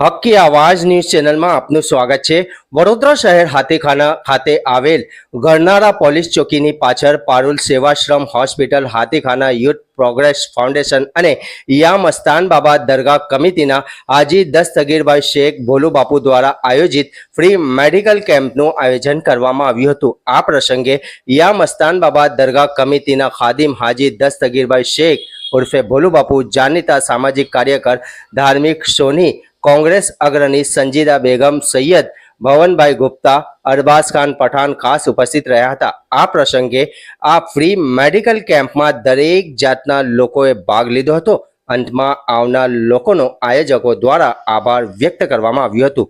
હક્કી આવાજ ન્યૂઝ ચેનલમાં આપનું સ્વાગત છે. વડોદરા શહેર હાથીખાના ખાતે આવેલ ગરનારા પોલીસ ચોકીની પાછળ Parul Sevashram hospital, Hathikhana youth progress foundation અને યા મસ્તાન બાબા દરગાહ કમિટીના હાજી દસ્તગીરભાઈ શેખ ભોલુ બાપુ દ્વારા આયોજિત ફ્રી મેડિકલ કેમ્પનું આયોજન કરવામાં આવ્યું હતું. આ પ્રસંગે યા મસ્તાન બાબા દરગાહ કમિટીના ખાદિમ હાજી દસ્તગીરભાઈ શેખ ઉર્ફે ભોલુ બાપુ, જાણીતા સામાજિક કાર્યકર, ધાર્મિક સોની કોંગ્રેસ અગ્રણી સંજીદા બેગમ, સૈયદ ભવનભાઈ ગુપ્તા, અરબાઝ ખાન પઠાણ ખાસ ઉપસ્થિત રહ્યા હતા. આ પ્રસંગે આ ફ્રી મેડિકલ કેમ્પમાં દરેક જાતના લોકોએ ભાગ લીધો હતો. અંતમાં આવનાર લોકોનો આયોજકો દ્વારા આભાર વ્યક્ત કરવામાં આવ્યું હતું.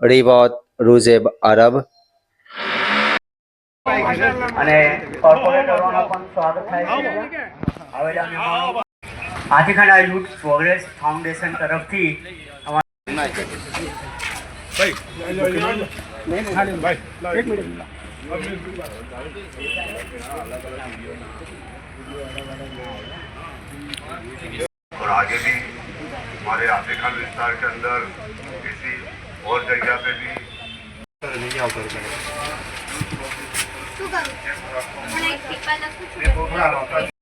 રિવોત રૂઝેબ અરબ. અને કોર્પોરેટરોનો પણ સ્વાગત થાય પ્રોગ્રેસ ફાઉન્ડેશન તરફથી અમારા और आगे भी हमारे आते खान विस्तार के अंदर किसी और जगह पे भी શું કરું મને એક ટીપા લખું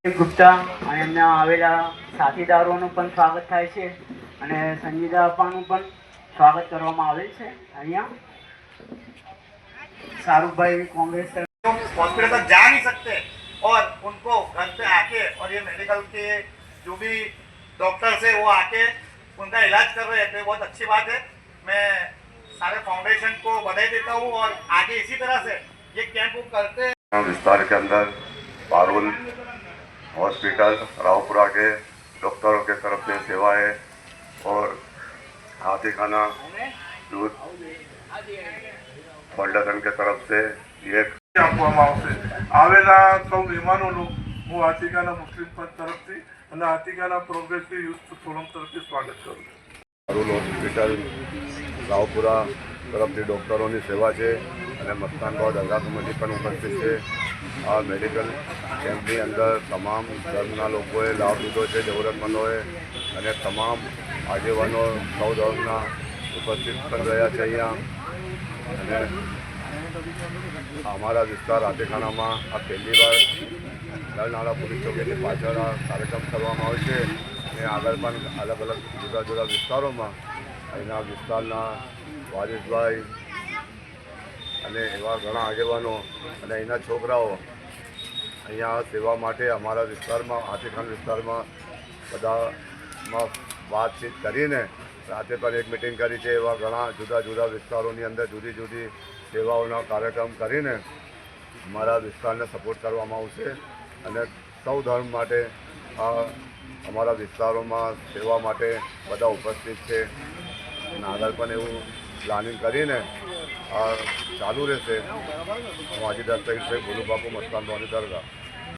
છું ગુપ્તા અને એમના આવેલા સાથીદારોનું પણ સ્વાગત થાય છે અને સંજીદા અપ્પાનું પણ સ્વાગત કરવામાં આવેલ છે અહીંયા શાહરુખભાઈ કોંગ્રેસ તરફ हॉस्पिटल तक जा नहीं सकते और उनको घर पे आके और ये मेडिकल के जो भी डॉक्टर्स है वो आके उनका इलाज कर रहे हैं तो ये बहुत अच्छी बात है मैं सारे फाउंडेशन को बधाई देता हूँ और आगे इसी तरह से ये कैंप वो करते हैं विस्तार के अंदर पारुल हॉस्पिटल रावपुरा के डॉक्टरों के तरफ से सेवाएं और हाथी खाना दूध ફાઉન્ડેશન કે તરફ से ये આપવામાં આવશે આવેલા સૌ મહેમાનોનું હું હાથીગાના મુસ્લિમ પંચ તરફથી અને હાથીગાના પ્રોગ્રેસિવ યુથ ફોરમ તરફથી સ્વાગત કરું છું પારુલ હોસ્પિટલ રાવપુરા તરફથી ડૉક્ટરોની સેવા છે અને મસ્તાનભાવ દરગાહ કમિટી પણ ઉપસ્થિત છે આ મેડિકલ કેમ્પની અંદર તમામ ધર્મના લોકોએ લાભ લીધો છે જરૂરતમંદોએ અને તમામ આગેવાનો સૌ ધર્મના ઉપસ્થિત પણ રહ્યા છે અહીંયા. અને અમારા વિસ્તાર રાતેખાનામાં આ પહેલી વાર નળનાળા પોલીસ ચોકીની પાછળ આ કાર્યક્રમ કરવામાં આવે છે. અને આગળ પણ અલગ અલગ જુદા જુદા વિસ્તારોમાં અહીંના વિસ્તારના વારિસભાઈ અને એવા ઘણા આગેવાનો અને અહીંના છોકરાઓ અહીંયા સેવા માટે અમારા વિસ્તારમાં આતેખાન વિસ્તારમાં બધામાં વાતચીત કરીને રાતે પણ એક મિટિંગ કરી છે એવા ઘણા જુદા જુદા વિસ્તારોની અંદર જુદી જુદી સેવાઓના કાર્યક્રમ કરીને અમારા વિસ્તારને સપોર્ટ કરવામાં આવશે. અને સૌ ધર્મ માટે આ અમારા વિસ્તારોમાં સેવા માટે બધા ઉપસ્થિત છે. અને આગળ પણ એવું પ્લાનિંગ કરીને આ ચાલુ રહેશે. હું આજે દસ્તગીર સાહેબ ભોલુબાપુ મસ્તાન દરગાહ.